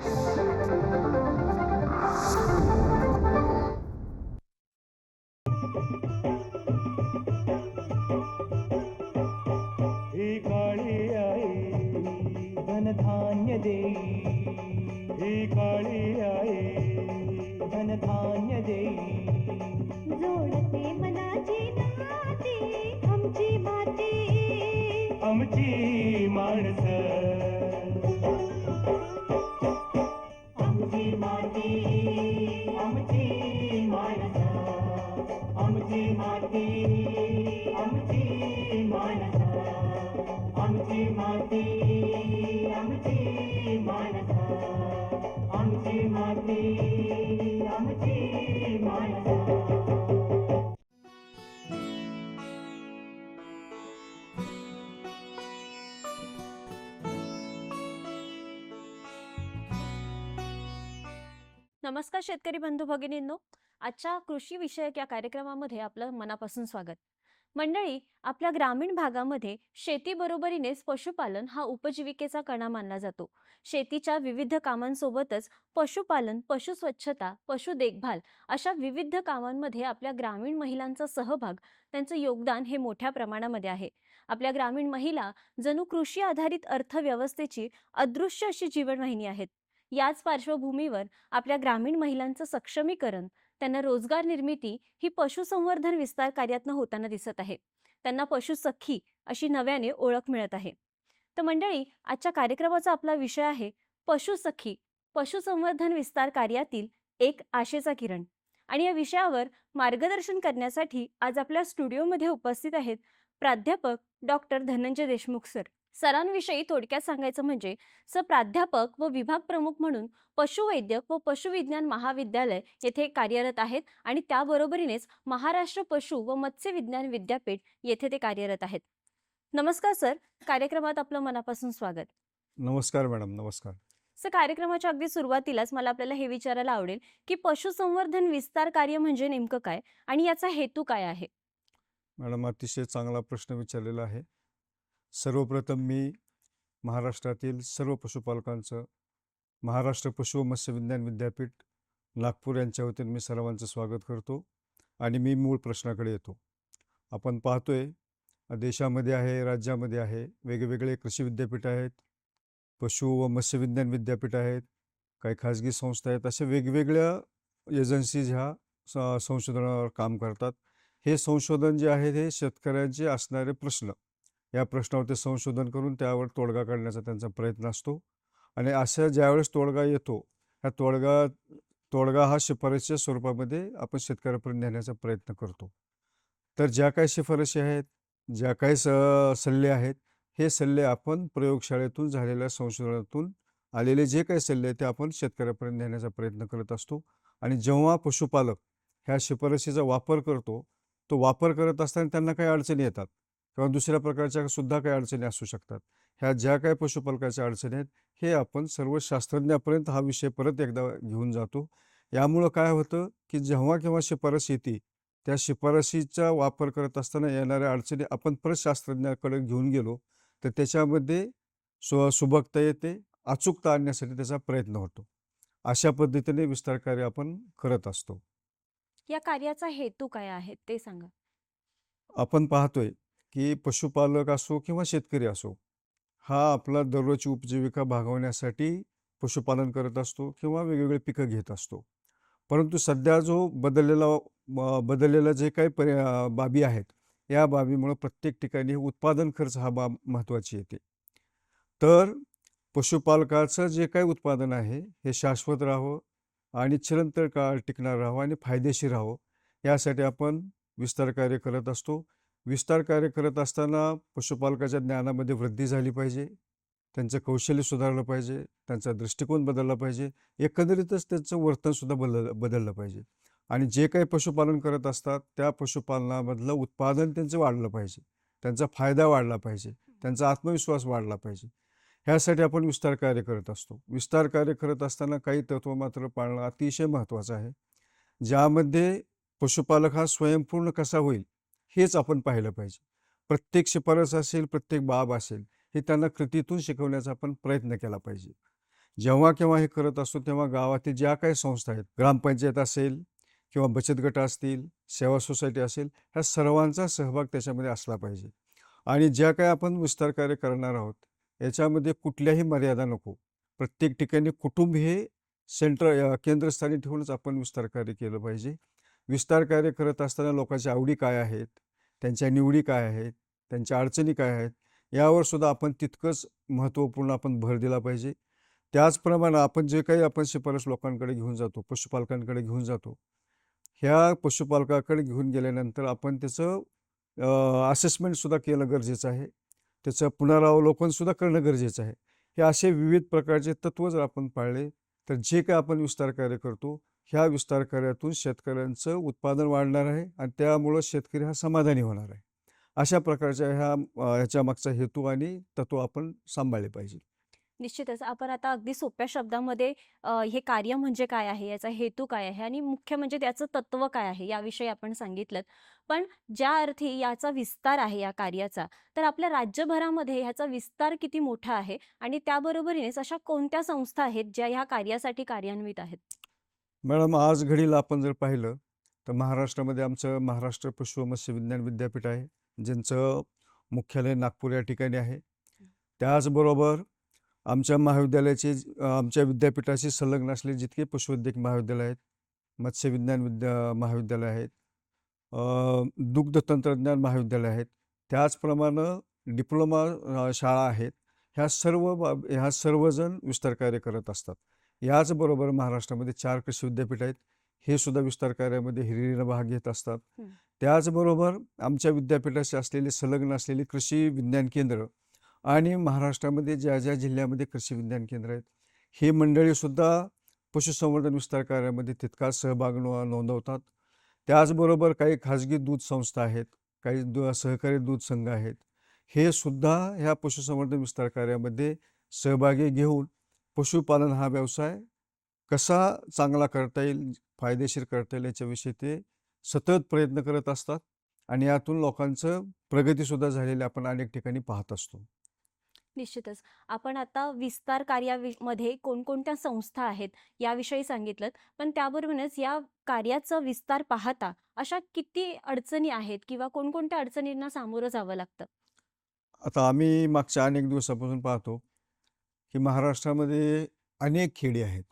ही नमस्कार शेतकरी बंधू भगिनींनो. आजच्या कृषी विषयक या कार्यक्रमामध्ये आपलं मनापासून स्वागत. मंडळी आपल्या ग्रामीण भागामध्ये शेतीबरोबरीनेच पशुपालन हा उपजीविकेचा कणा मानला जातो. शेतीच्या विविध कामांसोबतच पशुपालन पशु स्वच्छता पशु देखभाल अशा विविध कामांमध्ये आपल्या ग्रामीण महिलांचा सहभाग त्यांचं योगदान हे मोठ्या प्रमाणामध्ये आहे. आपल्या ग्रामीण महिला जणू कृषी आधारित अर्थव्यवस्थेची अदृश्य अशी जीवनवाहिनी आहेत. याच पार्श्वभूमीवर आपल्या ग्रामीण महिलांचं सक्षमीकरण त्यांना रोजगार निर्मिती ही पशुसंवर्धन विस्तार कार्यातनं होताना दिसत आहे. त्यांना पशुसखी अशी नव्याने ओळख मिळत आहे. तर मंडळी आजच्या कार्यक्रमाचा आपला विषय आहे पशुसखी पशुसंवर्धन विस्तार कार्यातील एक आशेचा किरण. आणि या विषयावर मार्गदर्शन करण्यासाठी आज आपल्या स्टुडिओमध्ये उपस्थित आहेत प्राध्यापक डॉक्टर धनंजय देशमुख सर. सरांविषयी थोडक्यात सांगायचं म्हणजे स प्राध्यापक व विभाग प्रमुख म्हणून पशुवैद्यक व पशुविज्ञान महाविद्यालय येथे कार्यरत आहेत आणि त्याबरोबरीनेच महाराष्ट्र पशु व मत्स्य विज्ञान विद्यापीठ येथे ते कार्यरत आहेत. नमस्कार सर कार्यक्रमात आपलं मनापासून स्वागत. नमस्कार मॅडम नमस्कार. सर कार्यक्रमाच्या अगदी सुरुवातीलाच मला आपल्याला हे विचारायला आवडेल की पशुसंवर्धन विस्तार कार्य म्हणजे नेमकं काय आणि याचा हेतू काय आहे? मॅडम अतिशय चांगला प्रश्न विचारलेला आहे. सर्वप्रथम मी महाराष्ट्रातील सर्व पशुपालकांचं महाराष्ट्र पशु मत्स्यविज्ञान विद्यापीठ नागपूर यांच्या वतीने मी सर्वांचं स्वागत करतो आणि मी मूळ प्रश्नाकडे येतो. आपण पाहतोय देशामध्ये आहे राज्यामध्ये आहे वेगवेगळे कृषी विद्यापीठ आहेत पशु व मत्स्यविज्ञान विद्यापीठ आहेत काही खाजगी संस्था आहेत अशा वेगवेगळ्या एजन्सीज ह्या स- संशोधनावर काम करतात. हे संशोधन जे आहे हे शेतकऱ्यांचे असणारे प्रश्न. या प्रश्नावरती संशोधन करून त्यावर तोडगा काढण्याचा त्यांचा प्रयत्न असतो. आणि अशा ज्यावेळेस तोडगा येतो ह्या तोडगा तोडगा हा शिफारसीच्या स्वरूपामध्ये आपण शेतकऱ्यापर्यंत नेण्याचा प्रयत्न करतो. तर ज्या काही शिफारशी आहेत ज्या काही स सल्ले आहेत हे सल्ले आपण प्रयोगशाळेतून झालेल्या संशोधनातून आलेले जे काही सल्ले आहेत ते आपण शेतकऱ्यापर्यंत नेण्याचा प्रयत्न करत असतो. आणि जेव्हा पशुपालक ह्या शिफारशीचा वापर करतो तो वापर करत असताना त्यांना काही अडचणी येतात. किंवा दुसऱ्या प्रकारच्या सुद्धा काही अडचणी असू शकतात. ह्या ज्या काही पशुपालकाच्या अडचणी आहेत हे आपण सर्व शास्त्रज्ञापर्यंत हा विषय परत एकदा घेऊन जातो. यामुळं काय होतं की जेव्हा केव्हा शिफारस येते त्या शिफारशीचा वापर करत असताना येणाऱ्या अडचणी आपण परत शास्त्रज्ञाकडे घेऊन गेलो तर त्याच्यामध्ये सु सुबकता येते अचूकता आणण्यासाठी त्याचा प्रयत्न होतो. अशा पद्धतीने विस्तार कार्य आपण करत असतो. या कार्याचा हेतू काय आहे ते सांगा. आपण पाहतोय की पशुपालक असो किंवा शेतकरी असो हा आपला दररोजची उपजीविका भागवण्यासाठी पशुपालन करत असतो किंवा वेगवेगळे पिकं घेत असतो. परंतु सध्या जो बदललेला बदललेला जे काही परि बाबी आहेत या बाबीमुळं प्रत्येक ठिकाणी उत्पादन खर्च हा बाब महत्त्वाची येते. तर पशुपालकाचं जे काही उत्पादन आहे हे शाश्वत राहावं आणि चिरंतन काळ टिकणार राहावं आणि फायदेशीर राहावं यासाठी आपण विस्तार कार्य करत असतो. विस्तार कार्य करत असताना पशुपालकाच्या ज्ञानामध्ये वृद्धी झाली पाहिजे. त्यांचं कौशल्य सुधारलं पाहिजे. त्यांचा दृष्टिकोन बदलला पाहिजे. एकंदरीतच त्यांचं वर्तनसुद्धा बदल बदललं पाहिजे. आणि जे काही पशुपालन करत असतात त्या पशुपालनामधलं उत्पादन त्यांचं वाढलं पाहिजे. त्यांचा फायदा वाढला पाहिजे. त्यांचा आत्मविश्वास वाढला पाहिजे. ह्यासाठी आपण विस्तार कार्य करत असतो. विस्तार कार्य करत असताना काही तत्व मात्र पाळणं अतिशय महत्त्वाचं आहे. ज्यामध्ये पशुपालक हा स्वयंपूर्ण कसा होईल हेच आपण पाहिलं पाहिजे. प्रत्येक शिफारस असेल प्रत्येक बाब असेल हे त्यांना कृतीतून शिकवण्याचा आपण प्रयत्न केला पाहिजे. जेव्हा केव्हा हे करत असतो तेव्हा गावातील ज्या काही संस्था आहेत ग्रामपंचायत असेल किंवा बचत गट असतील सेवा सोसायटी असेल ह्या सर्वांचा सहभाग त्याच्यामध्ये असला पाहिजे. आणि ज्या काही आपण विस्तार कार्य करणार आहोत याच्यामध्ये कुठल्याही मर्यादा नको. प्रत्येक ठिकाणी कुटुंब हे सेंटर केंद्रस्थानी ठेवूनच आपण विस्तार कार्य केलं पाहिजे. विस्तार कार्य करत असताना लोकांच्या आवडी काय आहेत त्यांच्या निवडी काय आहेत त्यांच्या अडचणी काय आहेत यावर सुद्धा आपण तितकंच महत्त्वपूर्ण आपण भर दिला पाहिजे. त्याचप्रमाणे आपण जे काही आपण शिफारस लोकांकडे घेऊन जातो पशुपालकांकडे घेऊन जातो ह्या पशुपालकाकडे घेऊन गेल्यानंतर आपण त्याचं असेसमेंटसुद्धा केलं गरजेचं आहे. त्याचं पुनरावलोकनसुद्धा करणं गरजेचं आहे. हे असे विविध प्रकारचे तत्त्व जर आपण पाळले तर जे काय आपण विस्तार कार्य करतो ह्या विस्तार कार्यातून शेतकऱ्यांचं उत्पादन वाढणार आहे आणि त्यामुळं शेतकरी हा समाधानी होणार आहे. अशा प्रकारच्या ह्या अ, ह्याच्या मागचा हेतू आणि तत्व आपण सांभाळले पाहिजे. निश्चितच. आपण आता अगदी सोप्या शब्दामध्ये हे कार्य म्हणजे काय आहे? याचा हेतू काय आहे? आणि मुख्य म्हणजे त्याचं तत्व काय आहे? याविषयी आपण सांगितलं पण ज्या अर्थी याचा विस्तार आहे या कार्याचा तर आपल्या राज्यभरामध्ये ह्याचा विस्तार किती मोठा आहे? आणि त्याबरोबरीनेच अशा कोणत्या संस्था आहेत ज्या ह्या कार्यासाठी कार्यान्वित आहेत? मॅडम आज घडीला आपण जर पाहिलं तर महाराष्ट्रामध्ये आमचं महाराष्ट्र पशु मत्स्य विज्ञान विद्यापीठ आहे ज्यांचं मुख्यालय नागपूर या ठिकाणी आहे. त्याचबरोबर आमच्या महाविद्यालयाचे आमच्या विद्यापीठाशी संलग्न असलेले जितके पशुवैद्यक महाविद्यालय आहेत मत्स्य विज्ञान विद्या महाविद्यालय आहेत दुग्ध तंत्रज्ञान महाविद्यालय आहेत त्याचप्रमाणे डिप्लोमा शाळा आहेत ह्या सर्व बाब ह्या सर्वजण विस्तार कार्य करत असतात. याचबरोबर महाराष्ट्रामध्ये चार कृषी विद्यापीठ आहेत. हे सुद्धा विस्तार कार्यामध्ये हिरिरीनं भाग घेत असतात. त्याचबरोबर आमच्या विद्यापीठाशी असलेले संलग्न असलेली कृषी विज्ञान केंद्र आणि महाराष्ट्रामध्ये ज्या ज्या जिल्ह्यामध्ये कृषी विज्ञान केंद्र आहेत हे मंडळीसुद्धा पशुसंवर्धन विस्तार कार्यामध्ये तितकाच सहभाग नो नोंदवतात. त्याचबरोबर काही खाजगी दूध संस्था आहेत काही दु सहकारी दूध संघ आहेत. हे सुद्धा ह्या पशुसंवर्धन विस्तार कार्यामध्ये सहभागी घेऊन पशुपालन हा व्यवसाय कसा चांगला करता येईल फायदेशीर करता येईल याच्याविषयी ते सतत प्रयत्न करत असतात आणि यातून लोकांचं प्रगतीसुद्धा झालेली आपण अनेक ठिकाणी पाहत असतो. निश्चितच. आपण आता विस्तार कार्यामध्ये कोणकोणत्या संस्था आहेत याविषयी सांगितलं पण त्याबरोबरच या कार्याचा विस्तार पाहता अशा किती अडचणी आहेत किंवा कोणकोणत्या अडचणींना सामोरं जावं लागतं? आता आम्ही मागच्या अनेक दिवसापासून पाहतो की महाराष्ट्रामध्ये अनेक खेडी आहेत.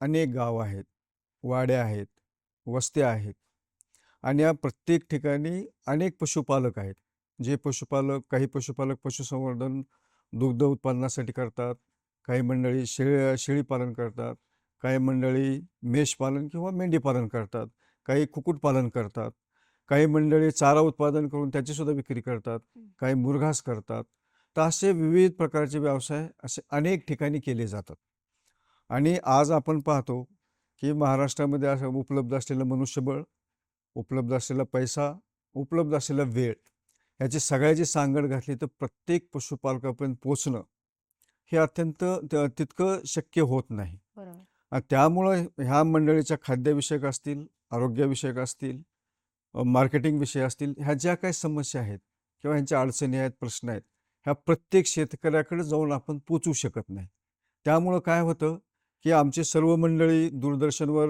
अनेक गाव आहेत. वाड्या आहेत. वस्त्या आहेत. आणि या प्रत्येक ठिकाणी अनेक पशुपालक आहेत. जे पशुपालक काही पशुपालक पशुसंवर्धन दुग्ध उत्पादनासाठी करतात. काही मंडळी शेळी शेळीपालन करतात. काही मंडळी मेषपालन किंवा मेंढीपालन करतात. काही कुक्कुटपालन करतात. काही मंडळी चारा उत्पादन करून त्याचीसुद्धा विक्री करतात. काही मुरघास करतात. तर असे विविध प्रकारचे व्यवसाय असे अनेक ठिकाणी केले जातात. आणि आज आपण पाहतो की महाराष्ट्रामध्ये असं उपलब्ध असलेलं मनुष्यबळ उपलब्ध असलेला पैसा उपलब्ध असलेला वेळ याची सगळ्याची सांगड घातली तर प्रत्येक पशुपालकापर्यंत पोचणं हे अत्यंत तितकं शक्य होत नाही. त्यामुळं ह्या मंडळीच्या खाद्यविषयक असतील आरोग्यविषयक असतील मार्केटिंग विषय असतील ह्या ज्या काही समस्या आहेत किंवा ह्यांच्या अडचणी आहेत प्रश्न आहेत ह्या प्रत्येक शेतकऱ्याकडे जाऊन आपण पोचू शकत नाही. त्यामुळं काय होतं की आमची सर्व मंडळी दूरदर्शनवर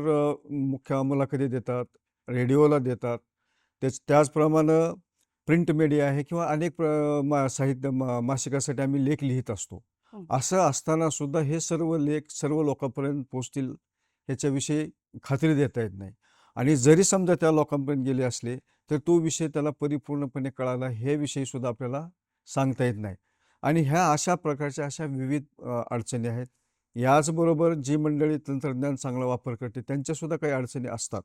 मुख्य मुलाखती देतात रेडिओला देतात. त्याच त्याचप्रमाणे प्रिंट मीडिया आहे किंवा अनेक प्र- मा साहित्य मा मासिकासाठी आम्ही लेख लिहित असतो. हं. असं असताना सुद्धा हे सर्व लेख सर्व लोकांपर्यंत पोचतील ह्याच्याविषयी खात्री देता येत नाही. आणि जरी समजा त्या लोकांपर्यंत गेले असले तर तो विषय त्याला परिपूर्णपणे कळाला हे विषयी सुद्धा आपल्याला सांगता येत नाही. आणि ह्या अशा प्रकारच्या अशा विविध अडचणी आहेत. याचबरोबर जी मंडळी तंत्रज्ञान चांगला वापर करते त्यांच्यासुद्धा काही अडचणी असतात.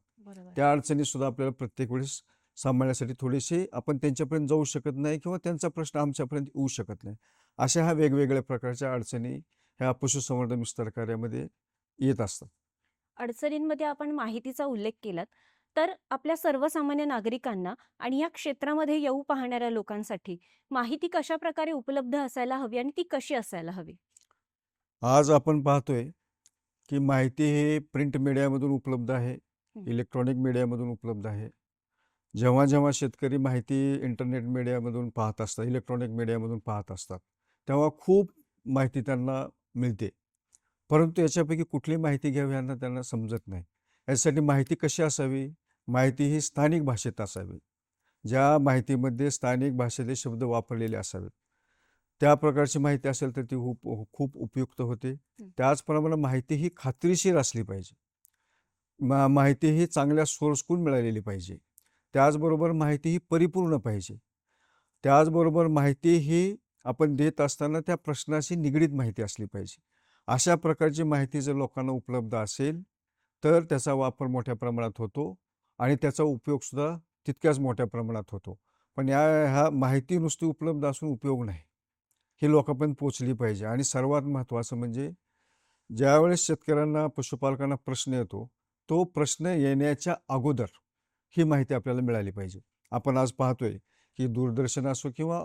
त्या अडचणीसुद्धा आपल्याला प्रत्येक वेळेस सांभाळण्यासाठी थोडेसे आपण त्यांच्यापर्यंत जाऊ शकत नाही किंवा त्यांचा प्रश्न आमच्यापर्यंत येऊ शकत नाही. अशा ह्या वेगवेगळ्या प्रकारच्या अडचणी ह्या पशुसंवर्धन विस्तार कार्यामध्ये येत असतात. अडचणींमध्ये आपण माहितीचा उल्लेख केलात. तर आपल्या सर्वसामान्य नागरिकांना आणि या क्षेत्रामध्ये येऊ पाहणाऱ्या लोकांसाठी माहिती कशा प्रकारे उपलब्ध असायला हवी आणि ती कशी असायला हवी? आज आपण पाहतोय की माहिती हे प्रिंट मीडियामधून उपलब्ध आहे. इलेक्ट्रॉनिक मीडियामधून उपलब्ध आहे. जेव्हा जेव्हा शेतकरी माहिती इंटरनेट मीडियामधून पाहत असतात इलेक्ट्रॉनिक मीडियामधून पाहत असतात तेव्हा खूप माहिती त्यांना मिळते. परंतु याच्यापैकी कुठली माहिती घ्यावी यांना त्यांना समजत नाही. यासाठी माहिती कशी असावी? माहिती ही स्थानिक भाषेत असावी. ज्या माहितीमध्ये स्थानिक भाषेतले शब्द वापरलेले असावेत. त्या प्रकारची माहिती असेल तर ती खूप खूप उपयुक्त होते. त्याचप्रमाणे माहिती ही खात्रीशीर असली पाहिजे. मा माहिती ही चांगल्या सोर्सकडून मिळालेली पाहिजे. त्याचबरोबर माहिती ही परिपूर्ण पाहिजे. त्याचबरोबर माहिती ही आपण देत असताना त्या प्रश्नाशी निगडीत माहिती असली पाहिजे. अशा प्रकारची माहिती जर लोकांना उपलब्ध असेल तर त्याचा वापर मोठ्या प्रमाणात होतो आणि त्याचा उपयोगसुद्धा तितक्याच मोठ्या प्रमाणात होतो. पण या ह्या माहिती नुसती उपलब्ध असून उपयोग नाही. ही लोकांपर्यंत पोचली पाहिजे आणि सर्वात महत्त्वाचं म्हणजे ज्यावेळेस शेतकऱ्यांना पशुपालकांना प्रश्न येतो तो प्रश्न येण्याच्या अगोदर ही माहिती आपल्याला मिळाली पाहिजे. आपण आज पाहतोय की दूरदर्शन असो किंवा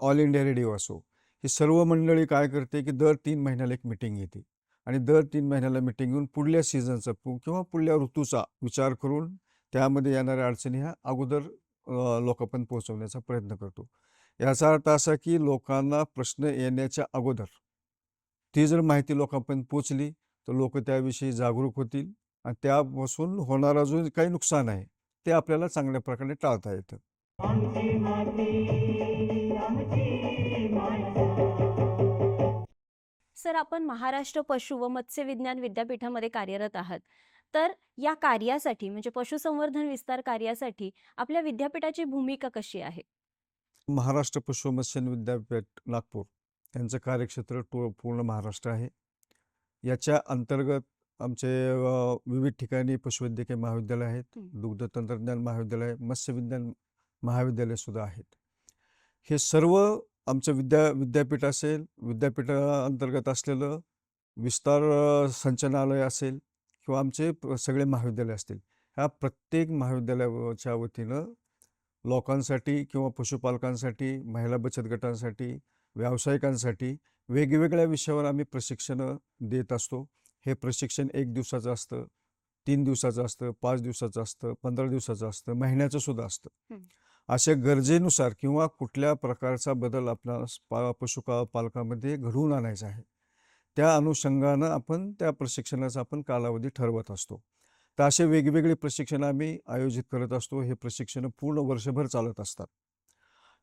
ऑल इंडिया रेडिओ असो ही सर्व मंडळी काय करते की दर तीन महिन्याला एक मिटिंग येते. आणि दर तीन महिन्याला मिटिंग घेऊन पुढल्या सीझनचा किंवा पुढल्या ऋतूचा विचार करून त्यामध्ये येणाऱ्या अडचणी ह्या अगोदर लोकांपर्यंत पोहोचवण्याचा प्रयत्न करतो. याचा अर्थ असा की लोकांना प्रश्न येण्याच्या अगोदर ती जर माहिती लोकांपर्यंत पोचली तर लोक त्याविषयी जागरूक होतील आणि त्यापासून होणारा जो काही नुकसान आहे ते आपल्याला चांगल्या प्रकारे टाळता येतं. सर आपण महाराष्ट्र पशु व मत्स्य विज्ञान विद्यापीठामध्ये कार्यरत आहात तर या कार्यासाठी म्हणजे पशुसंवर्धन विस्तार कार्यासाठी आपल्या विद्यापीठाची भूमिका कशी आहे? महाराष्ट्र पशु मत्स्य विद्यापीठ नागपूर. यांचं कार्यक्षेत्र पूर्ण महाराष्ट्र आहे. याच्या अंतर्गत आमचे विविध ठिकाणी पशुवैद्यकीय महाविद्यालय आहेत. दुग्ध तंत्रज्ञान महाविद्यालय मत्स्य विज्ञान महाविद्यालय सुद्धा आहेत. हे सर्व आमचं विद्या विद्यापीठ असेल विद्यापीठाअंतर्गत असलेलं विस्तार संचनालय संचालनालय असेल किंवा आमचे सगळे महाविद्यालय असतील ह्या प्रत्येक महाविद्यालयाच्या वतीनं लोकांसाठी किंवा पशुपालकांसाठी महिला बचत गटांसाठी व्यावसायिकांसाठी वेगवेगळ्या विषयावर आम्ही प्रशिक्षणं देत असतो. हे प्रशिक्षण एक दिवसाचं असतं तीन दिवसाचं असतं पाच दिवसाचं असतं पंधरा दिवसाचं असतं महिन्याचं सुद्धा असतं. अशा गरजेनुसार किंवा कुठल्या प्रकारचा बदल आपल्या पा पशुका पालकामध्ये घडवून आणायचा आहे त्या अनुषंगानं आपण त्या प्रशिक्षणाचा आपण कालावधी ठरवत असतो. तर असे वेगवेगळे प्रशिक्षण आम्ही आयोजित करत असतो. हे प्रशिक्षण पूर्ण वर्षभर चालत असतात.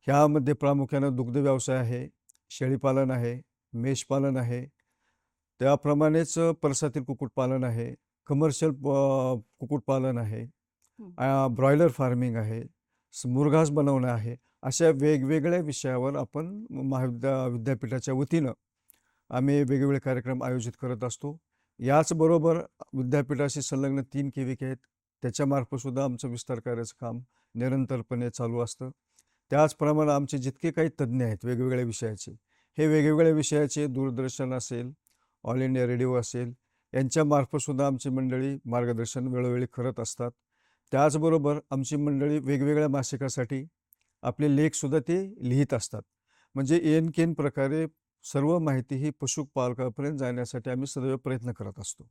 ह्यामध्ये प्रामुख्यानं दुग्ध व्यवसाय आहे शेळीपालन आहे मेषपालन आहे त्याप्रमाणेच परसातील कुक्कुटपालन आहे कमर्शियल कुक्कुटपालन आहे ब्रॉयलर फार्मिंग आहे मुरघास बनवणं आहे अशा वेगवेगळ्या विषयावर आपण महाविद्या विद्यापीठाच्या वतीनं आम्ही वेगवेगळे कार्यक्रम आयोजित करत असतो. याचबरोबर विद्यापीठाशी संलग्न तीन केविके आहेत. त्याच्यामार्फतसुद्धा आमचं विस्तार कार्याचं काम निरंतरपणे चालू असतं. त्याचप्रमाणे आमचे जितके काही तज्ज्ञ आहेत वेगवेगळ्या विषयाचे हे वेगवेगळ्या विषयाचे दूरदर्शन असेल ऑल इंडिया रेडिओ असेल यांच्यामार्फतसुद्धा आमची मंडळी मार्गदर्शन वेळोवेळी करत असतात. त्याचबरोबर आमची मंडळी वेगवेगळ्या मासिकासाठी आपले लेखसुद्धा ते लिहित असतात. म्हणजे एन केन प्रकारे सर्व माहिती ही पशुपालकापर्यंत जाण्यासाठी आम्ही सदैव प्रयत्न करत असतो.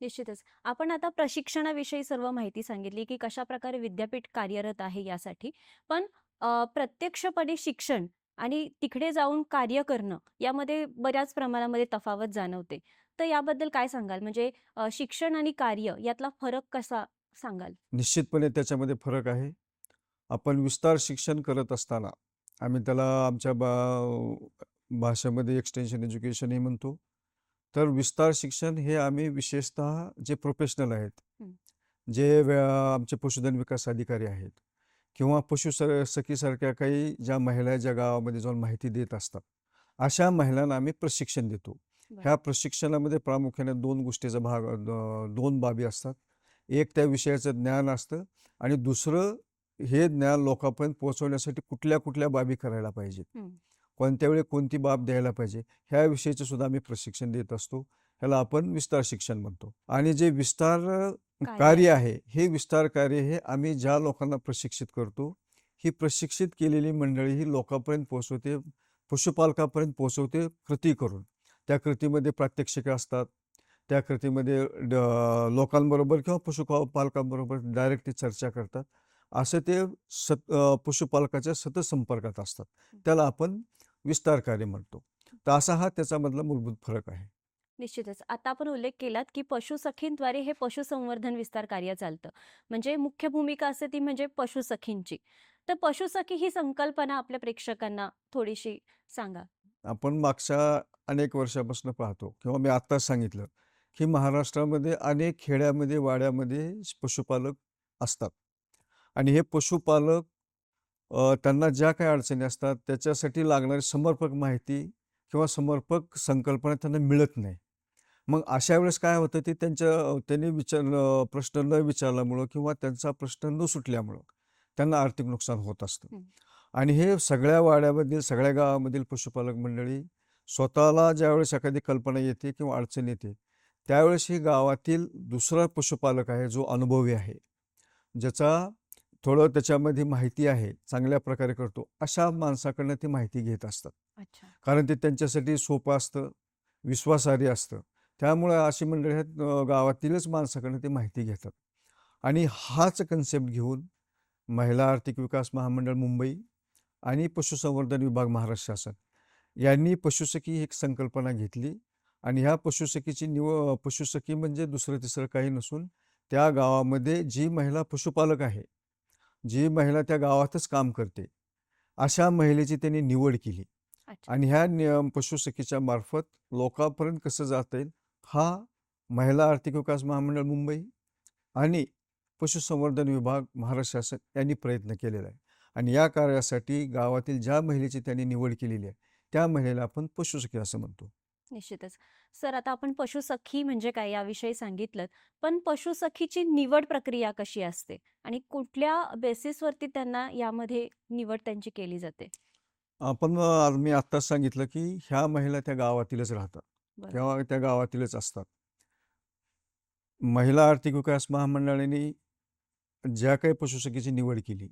निश्चितच. आपण आता प्रशिक्षणाविषयी सर्व माहिती सांगितली की कशा प्रकारे विद्यापीठ कार्यरत आहे यासाठी. पण प्रत्यक्षपणे शिक्षण आणि तिकडे जाऊन कार्य करणं यामध्ये बऱ्याच प्रमाणामध्ये तफावत जाणवते. तर याबद्दल काय सांगाल? म्हणजे शिक्षण आणि कार्य यातला फरक कसा सांगाल. निश्चितपणे त्याच्यामध्ये फरक आहे. आपण विस्तार शिक्षण करत असताना आम्ही त्याला आमच्या बा भाषेमध्ये एक्सटेन्शन एज्युकेशन हे म्हणतो. तर विस्तार शिक्षण हे आम्ही विशेषतः जे प्रोफेशनल आहेत. जे आमचे पशुधन विकास अधिकारी आहेत किंवा पशु सखीसारख्या काही ज्या महिला ज्या गावामध्ये जाऊन माहिती देत असतात अशा महिलांना आम्ही प्रशिक्षण देतो. ह्या प्रशिक्षणामध्ये प्रामुख्याने दोन गोष्टीचा भाग दोन बाबी असतात. एक त्या विषयाचं ज्ञान असतं आणि दुसरं हे ज्ञान लोकांपर्यंत पोहोचवण्यासाठी कुठल्या कुठल्या बाबी करायला पाहिजेत. कोणत्या वेळी कोणती बाब द्यायला पाहिजे? ह्या विषयीचं सुद्धा आम्ही प्रशिक्षण देत असतो. ह्याला आपण विस्तार शिक्षण म्हणतो. आणि जे विस्तार कार्य आहे हे विस्तार कार्य हे आम्ही ज्या लोकांना प्रशिक्षित करतो ही प्रशिक्षित केलेली मंडळी ही लोकांपर्यंत पोहोचवते पशुपालकापर्यंत पोहोचवते कृती करून. त्या कृतीमध्ये प्रात्यक्षिकं असतात त्या कृतीमध्ये ड- लोकांबरोबर किंवा पशुपालकांबरोबर डायरेक्टली चर्चा करतात असं ते सत पशुपालकाच्या सतत संपर्कात असतात त्याला आपण विस्तार कार्य म्हणतो तर असा हा त्याच्यामधला मूलभूत फरक आहे निश्चितच. आता आपण उल्लेख केलात, की पशुसखींद्वारे हे पशुसंवर्धन विस्तार कार्य चालतं. म्हणजे मुख्य भूमिका असते ती म्हणजे पशुसखींची. तर पशुसखी ही संकल्पना आपल्या प्रेक्षकांना थोडीशी सांगा. आपण मागच्या अनेक वर्षापासून पाहतो किंवा मी आत्ताच सांगितलं, की महाराष्ट्रामध्ये अनेक खेड्यामध्ये, वाड्यामध्ये पशुपालक असतात आणि हे पशुपालक त्यांना ज्या काही अडचणी असतात त्याच्यासाठी लागणारी समर्पक माहिती किंवा समर्पक संकल्पना त्यांना मिळत नाही. मग अशा वेळेस काय होतं ते त्यांच्या त्यांनी विचार प्रश्न न विचारल्यामुळं किंवा त्यांचा प्रश्न न सुटल्यामुळं त्यांना आर्थिक नुकसान होत असतं. आणि हे सगळ्या वाड्यामधील, सगळ्या गावामधील पशुपालक मंडळी स्वतःला ज्यावेळेस एखादी कल्पना येते किंवा अडचण येते, त्यावेळेस ही गावातील दुसरा पशुपालक आहे जो अनुभवी आहे, ज्याचा थोडं त्याच्यामध्ये माहिती आहे, चांगल्या प्रकारे करतो, अशा माणसाकडनं ती माहिती घेत असतात. कारण ते त्यांच्यासाठी सोपं असतं, विश्वासार्ह असतं. त्यामुळं अशी मंडळी गावातीलच माणसाकडनं ती माहिती घेतात. आणि हाच कन्सेप्ट घेऊन महिला आर्थिक विकास महामंडळ मुंबई आणि पशुसंवर्धन विभाग महाराष्ट्र शासन यांनी पशुसखी एक संकल्पना घेतली आणि ह्या पशुसखीची निव पशुसखी म्हणजे दुसरं तिसरं काही नसून त्या गावामध्ये जी महिला पशुपालक आहे, जी महिला त्या गावातच काम करते, अशा महिलेची त्यांनी निवड केली. आणि ह्या नि पशुसखीच्या मार्फत लोकांपर्यंत कसं जाता येईल, हा महिला आर्थिक विकास महामंडळ मुंबई आणि पशुसंवर्धन विभाग महाराष्ट्र शासन यांनी प्रयत्न केलेला आहे. आणि या कार्यासाठी गावातील ज्या महिलेची त्यांनी निवड केलेली आहे, त्या महिलेला आपण पशुसखी असं म्हणतो. निश्चितच. सर आता आपण पशुसखी म्हणजे काय याविषयी सांगितलंत. पण पशुसखीची निवड प्रक्रिया कशी असते आणि कुठल्या बेसिसवरती त्यांना यामध्ये निवड त्यांची केली जाते? आपण मी आत्ताच सांगितलं, की ह्या महिला त्या गावातीलच राहतात. किंवा त्या गावातीलच असतात. महिला आर्थिक विकास महामंडळाने ज्या काही पशुसखीची निवड केली,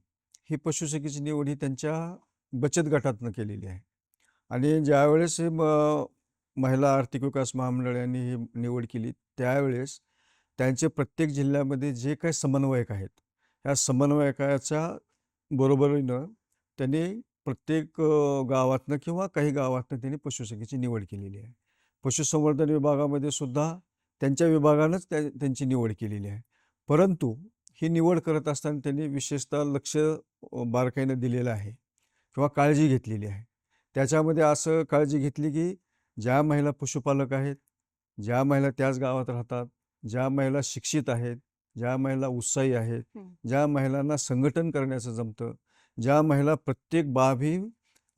ही पशुसखीची निवड ही त्यांच्या बचत गटातनं केलेली आहे. आणि ज्यावेळेस महिला आर्थिक विकास महामंडळ यांनी ही निवड केली, त्यावेळेस त्यांचे प्रत्येक जिल्ह्यामध्ये जे काही समन्वयक आहेत, ह्या समन्वयकाच्या बरोबरीनं त्यांनी प्रत्येक गावातनं किंवा काही गावातनं त्यांनी पशुसेखेची निवड केलेली आहे. पशुसंवर्धन विभागामध्ये सुद्धा त्यांच्या विभागानंच त्या त्यांची निवड केलेली आहे. परंतु ही निवड करत असताना त्यांनी विशेषतः लक्ष बारकाईनं दिलेलं आहे किंवा काळजी घेतलेली आहे. त्याच्यामध्ये असं काळजी घेतली, की ज्या महिला पशुपालक आहेत, ज्या महिला त्याच गावात राहतात, ज्या महिला शिक्षित आहेत, ज्या महिला उत्साही आहेत. ज्या महिलांना संघटन करण्याचं जमतं, ज्या महिला प्रत्येक बाब ही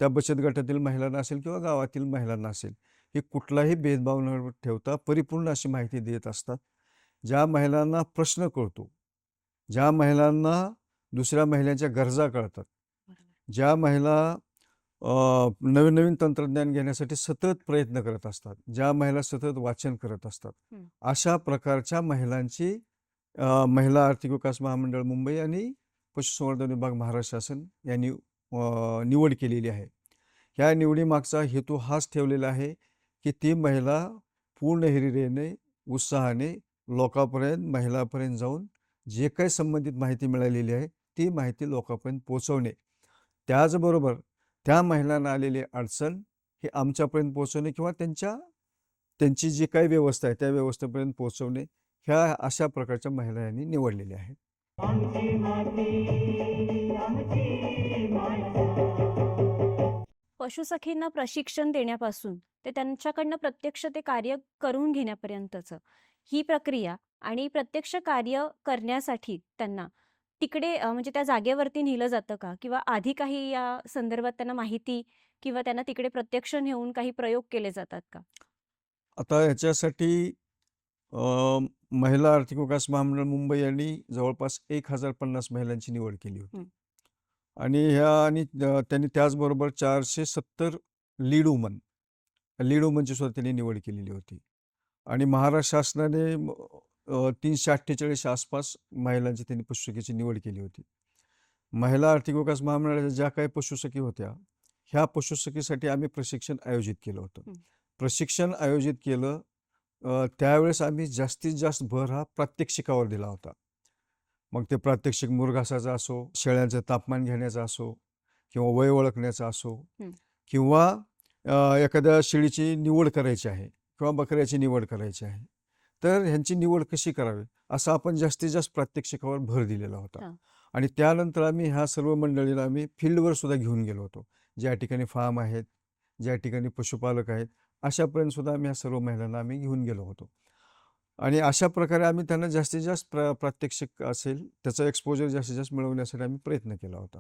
त्या बचत गटातील महिलांना असेल किंवा गावातील महिलांना असेल, ही कुठलाही भेदभाव न ठेवता परिपूर्ण अशी माहिती देत असतात. ज्या महिलांना प्रश्न कळतो, ज्या महिलांना दुसऱ्या महिलांच्या गरजा कळतात. ज्या महिला अ, नवीन-नवीन तंत्रज्ञान घेण्यासाठी सतत प्रयत्न करत असतात, ज्या महिला सतत वाचन करत असतात. अशा प्रकारच्या महिलांची महिला आर्थिक विकास महामंडळ मुंबई आणि पशुसंवर्धन विभाग महाराष्ट्र शासन यांनी निवड केलेली आहे. ह्या निवडीमागचा हेतू हाच ठेवलेला आहे, की ती महिला पूर्ण हिरिरीने, उत्साहाने लोकांपर्यंत, महिलांपर्यंत जाऊन जे काही संबंधित माहिती मिळालेली आहे, ती माहिती लोकांपर्यंत पोहोचवणे. त्याचबरोबर त्या महिलांना आलेली अडचण ही आमच्यापर्यंत पोहोचवणे किंवा त्यांच्या त्यांची जी काही व्यवस्था आहे, त्या व्यवस्थेपर्यंत पोहोचवणे, ह्या अशा प्रकारच्या महिला यांनी निवडलेल्या आहेत. पशुसखींना प्रशिक्षण देण्यापासून ते त्यांच्याकडनं प्रत्यक्ष ते कार्य करून घेण्यापर्यंतचं ही प्रक्रिया आणि प्रत्यक्ष कार्य करण्यासाठी त्यांना तिकडे अ, म्हणजे त्या जागेवरती नेलं जातं का? किंवा आधी काही या संदर्भात त्यांना माहिती किंवा त्यांना तिकडे प्रत्यक्ष नेऊन काही प्रयोग केले जातात का? आता ह्याच्यासाठी अ, महिला आर्थिक विकास महामंडळ मुंबई यांनी जवळपास 1050 महिलांची निवड केली होती. हं. आणि ह्या आणि अ, त्यांनी त्याचबरोबर 470 लीड वुमन, लीड वुमनची सुद्धा त्यांनी निवड केलेली होती. आणि महाराष्ट्र शासनाने म अ, 348 आसपास महिलांची त्यांनी पशुसखीची निवड केली होती. महिला आर्थिक विकास महामंडळाच्या ज्या काही पशुसखी होत्या, ह्या पशुसखीसाठी आम्ही प्रशिक्षण आयोजित केलं होतं. प्रशिक्षण आयोजित केलं त्यावेळेस आम्ही जास्तीत जास्त भर हा प्रात्यक्षिकावर दिला होता. मग ते प्रात्यक्षिक मुरघासाचं असो, शेळ्यांचं तापमान घेण्याचं असो किंवा वय ओळखण्याचं असो. किंवा एखाद्या शेळीची निवड करायची आहे, किंवा बकऱ्याची निवड करायची आहे तर ह्यांची निवड कशी करावी असं आपण जास्तीत जास्त प्रात्यक्षिकावर भर दिलेला होता. आणि त्यानंतर आम्ही ह्या सर्व मंडळीला आम्ही फील्डवर सुद्धा घेऊन गेलो होतो. ज्या ठिकाणी फार्म आहेत ज्या ठिकाणी पशुपालक आहेत अशापर्यंत सुद्धा आम्ही ह्या सर्व महिलांना आम्ही घेऊन गेलो होतो. आणि अशा प्रकारे आम्ही त्यांना जास्तीत जास्त प्र प्रात्यक्षिक असेल त्याचं एक्सपोजर जास्तीत जास्त मिळवण्यासाठी आम्ही प्रयत्न केला होता.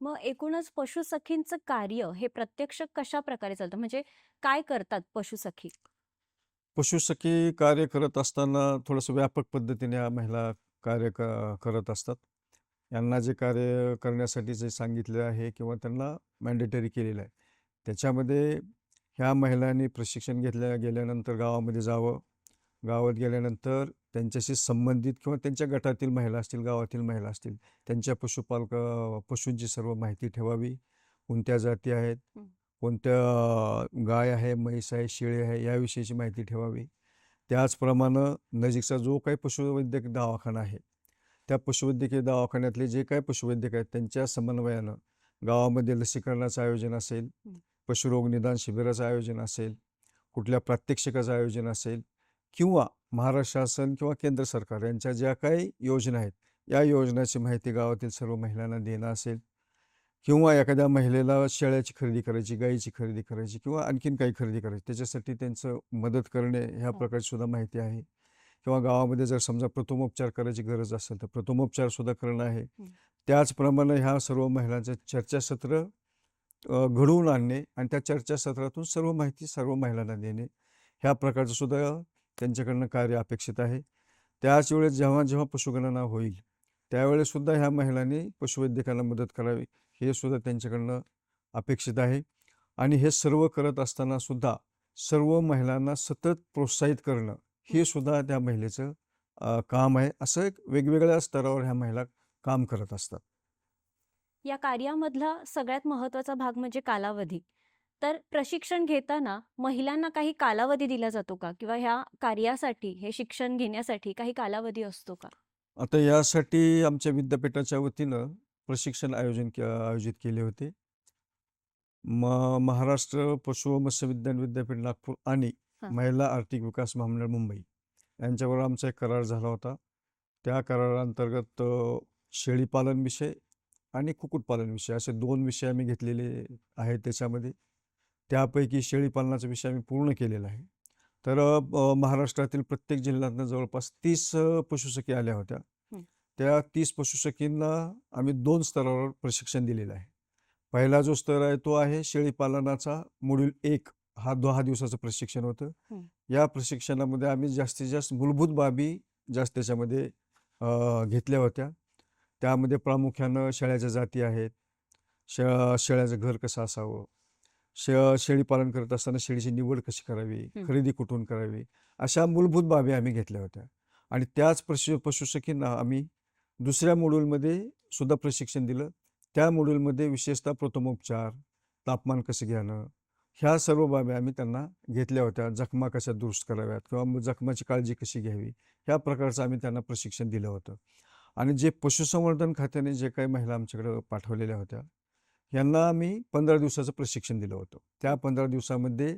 मग एकूणच पशुसखींचं कार्य हे प्रत्यक्ष कशा प्रकारे चालतं? म्हणजे काय करतात पशुसखी? पशुसखी कार्य करत असताना थोडंसं व्यापक पद्धतीने या महिला कार्य क करत असतात. यांना जे कार्य करण्यासाठी जे सांगितलं आहे किंवा त्यांना मॅन्डेटरी केलेलं आहे. त्याच्यामध्ये ह्या महिलांनी प्रशिक्षण घेतल्या गेल्यानंतर गावामध्ये जावं. गावात गेल्यानंतर त्यांच्याशी संबंधित किंवा त्यांच्या गटातील महिला असतील गावातील महिला असतील त्यांच्या पशुपालक पशूंची सर्व माहिती ठेवावी. कोणत्या जाती आहेत? कोणत्या गाय आहे म्हैस आहे शेळी आहे याविषयीची माहिती ठेवावी त्याचप्रमाणे नजीकचा जो काही पशुवैद्यक दवाखाना आहे त्या पशुवैद्यकीय दवाखान्यातले जे काही पशुवैद्यक आहेत त्यांच्या समन्वयानं गावामध्ये लसीकरणाचं आयोजन असेल. पशुरोग निदान शिबिराचं आयोजन असेल कुठल्या प्रात्यक्षिकाचं आयोजन असेल किंवा महाराष्ट्र शासन किंवा केंद्र सरकार यांच्या ज्या काही योजना आहेत या योजनाची माहिती गावातील सर्व महिलांना देणं असेल किंवा एखाद्या महिलेला शेळ्याची खरेदी करायची गाईची खरेदी करायची किंवा आणखीन काही खरेदी करायची त्याच्यासाठी त्यांचं मदत करणे ह्या हो. प्रकारची सुद्धा माहिती आहे किंवा गावामध्ये जर समजा प्रथमोपचार करायची गरज असेल तर प्रथमोपचार सुद्धा करणं आहे. त्याचप्रमाणे ह्या सर्व महिलांचं चर्चासत्र घडवून आणणे आणि त्या चर्चासत्रातून सर्व माहिती सर्व महिलांना देणे ह्या प्रकारचं सुद्धा त्यांच्याकडनं कार्य अपेक्षित आहे त्याच वेळेस जेव्हा जेव्हा पशुगणना होईल त्यावेळेस सुद्धा ह्या महिलांनी पशुवैद्यकांना मदत करावी हे सुद्धा त्यांच्याकडनं अपेक्षित आहे. आणि हे सर्व करत असताना सुद्धा सर्व महिलांना सतत प्रोत्साहित करणं हे सुद्धा त्या महिलेचं काम आहे. असं एक वेगवेगळ्या स्तरावर ह्या महिला काम करत असतात. या कार्यामधला सगळ्यात महत्त्वाचा भाग म्हणजे कालावधी. तर प्रशिक्षण घेताना महिलांना काही कालावधी दिला जातो का? किंवा ह्या कार्यासाठी हे शिक्षण घेण्यासाठी काही कालावधी असतो का? आता यासाठी आमच्या विद्यापीठाच्या वतीनं प्रशिक्षण आयोजन के आयोजित केले होते म महाराष्ट्र पशु व मत्स्य विज्ञान विद्यापीठ नागपूर आणि. महिला आर्थिक विकास महामंडळ मुंबई यांच्याबरोबर आमचा एक करार झाला होता त्या कराराअंतर्गत शेळीपालन विषय आणि कुक्कुटपालन विषय असे दोन विषय आम्ही घेतलेले आहेत त्याच्यामध्ये त्यापैकी शेळीपालनाचा विषय आम्ही पूर्ण केलेला आहे तर महाराष्ट्रातील प्रत्येक जिल्ह्यातनं जवळपास तीस पशुसखी आल्या होत्या. त्या तीस पशुसखींना आम्ही दोन स्तरावर प्रशिक्षण दिलेलं आहे. पहिला जो स्तर आहे तो आहे शेळीपालनाचा मॉड्यूल एक हा दहा दिवसाचं प्रशिक्षण होतं. या प्रशिक्षणामध्ये आम्ही जास्तीत जास्त मूलभूत बाबी जास्त त्याच्यामध्ये घेतल्या होत्या. त्यामध्ये प्रामुख्यानं शेळ्याच्या जाती आहेत. शे शेळ्याचं घर कसं असावं? शे शेळीपालन करत असताना शेळीची निवड कशी करावी. खरेदी कुठून करावी? अशा मूलभूत बाबी आम्ही घेतल्या होत्या. आणि त्याच पशु पशुसखींना आम्ही दुसऱ्या मॉड्यूलमध्ये सुद्धा प्रशिक्षण दिलं. त्या मॉड्यूलमध्ये विशेषतः प्रथमोपचार तापमान कसं घ्यावं ह्या सर्व बाबी आम्ही त्यांना घेतल्या होत्या. जखमा कशा दुरुस्त कराव्यात किंवा मग जखमाची काळजी कशी घ्यावी ह्या प्रकारचं आम्ही त्यांना प्रशिक्षण दिलं होतं. आणि जे पशुसंवर्धन खात्याने जे काही महिला आमच्याकडे पाठवलेल्या होत्या यांना आम्ही पंधरा दिवसाचं प्रशिक्षण दिलं होतं. त्या पंधरा दिवसामध्ये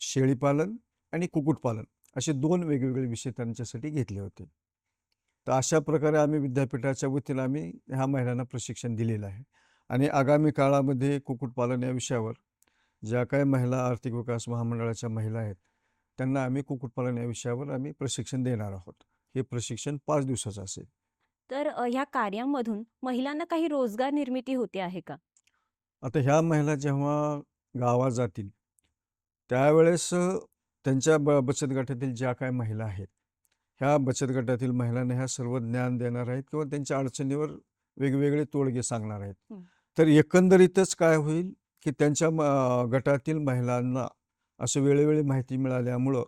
शेळीपालन आणि कुक्कुटपालन असे दोन वेगवेगळे विषय त्यांच्यासाठी घेतले होते. तर अशा प्रकारे आम्ही विद्यापीठाच्या वतीनं आम्ही ह्या महिलांना प्रशिक्षण दिलेलं आहे. आणि आगामी काळामध्ये कुक्कुटपालन या विषयावर ज्या काही महिला आर्थिक विकास महामंडळाच्या महिला आहेत त्यांना आम्ही कुक्कुटपालन या विषयावर आम्ही प्रशिक्षण देणार आहोत. हे प्रशिक्षण पाच दिवसाचं असेल. तर ह्या कार्यामधून महिलांना काही रोजगार निर्मिती होते आहे का? आता ह्या महिला जेव्हा गावात जातील त्यावेळेस त्यांच्या ब बचत गटातील ज्या काही महिला आहेत ह्या बचत गटातील महिलांना ह्या सर्व ज्ञान देणार आहेत किंवा त्यांच्या अडचणीवर वेगवेगळे तोडगे सांगणार आहेत. तर एकंदरीतच काय होईल की त्यांच्या गटातील महिलांना असं वेळोवेळी माहिती मिळाल्यामुळं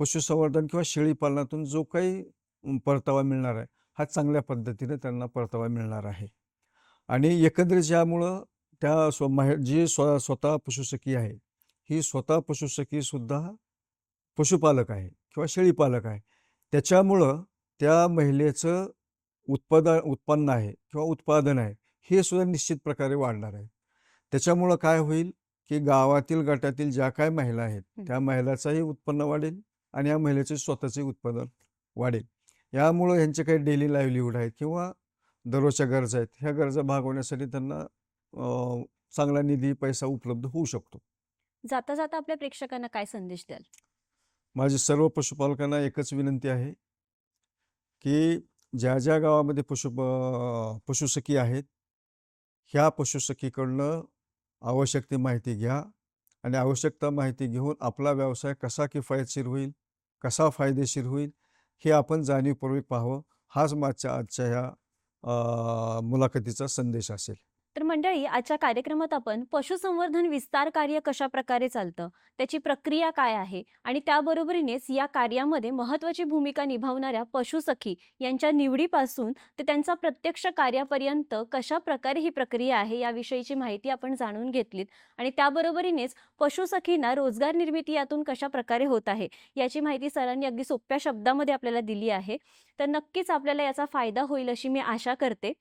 पशुसंवर्धन किंवा शेळीपालनातून जो काही परतावा मिळणार आहे हा चांगल्या पद्धतीने त्यांना परतावा मिळणार आहे. आणि एकंदरीत यामुळं त्या स्व महि जी स्व स्वतः पशुसखी आहे ही स्वतः पशुसखीसुद्धा पशुपालक आहे किंवा शेळीपालक आहे. त्याच्यामुळं त्या महिलेचं उत्पादन उत्पन्न आहे किंवा उत्पादन आहे हे सुद्धा निश्चित प्रकारे वाढणार आहे. त्याच्यामुळं काय होईल की गावातील गटातील ज्या काय महिला आहेत. त्या महिलाचंही उत्पन्न वाढेल आणि या महिलेचे स्वतःचे उत्पन्न वाढेल. यामुळं ह्यांचे काही डेली लाईव्हलीहूड आहेत किंवा दररोजच्या गरजा आहेत ह्या गरजा भागवण्यासाठी त्यांना चांगला निधी पैसा उपलब्ध होऊ शकतो. जाता जाता आपल्या प्रेक्षकांना काय संदेश द्याल? माझी सर्व पशुपालकांना एकच विनंती आहे की ज्या ज्या गावामध्ये पशु पशुसखी आहेत ह्या पशुसखीकडनं आवश्यक ती माहिती घ्या आणि आवश्यकता माहिती घेऊन आपला व्यवसाय कसा किफायतशीर होईल कसा फायदेशीर होईल हे आपण जाणीवपूर्वक पाहावं. हाच माझ्या आजच्या ह्या मुलाखतीचा संदेश असेल. तर मंडळी आजच्या कार्यक्रमात आपण पशुसंवर्धन विस्तार कार्य कशा प्रकारे चालतं त्याची प्रक्रिया काय आहे आणि त्याबरोबरीनेच या कार्यामध्ये महत्त्वाची भूमिका निभावणाऱ्या पशुसखी यांच्या निवडीपासून ते त्यांचा प्रत्यक्ष कार्यापर्यंत कशा प्रकारे ही प्रक्रिया आहे याविषयीची माहिती आपण जाणून घेतलीत आणि त्याबरोबरीनेच पशुसखींना रोजगार निर्मिती यातून कशा प्रकारे होत आहे याची माहिती सरांनी अगदी सोप्या शब्दामध्ये आपल्याला दिली आहे. तर नक्कीच आपल्याला याचा फायदा होईल अशी मी आशा करते.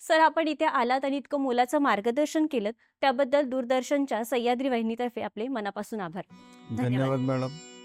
सर आपण इथे आलात आणि इतकं मोलाचं मार्गदर्शन केलं त्याबद्दल दूरदर्शनच्या सह्याद्री वाहिनीतर्फे आपले मनापासून आभार धन्यवाद. मॅडम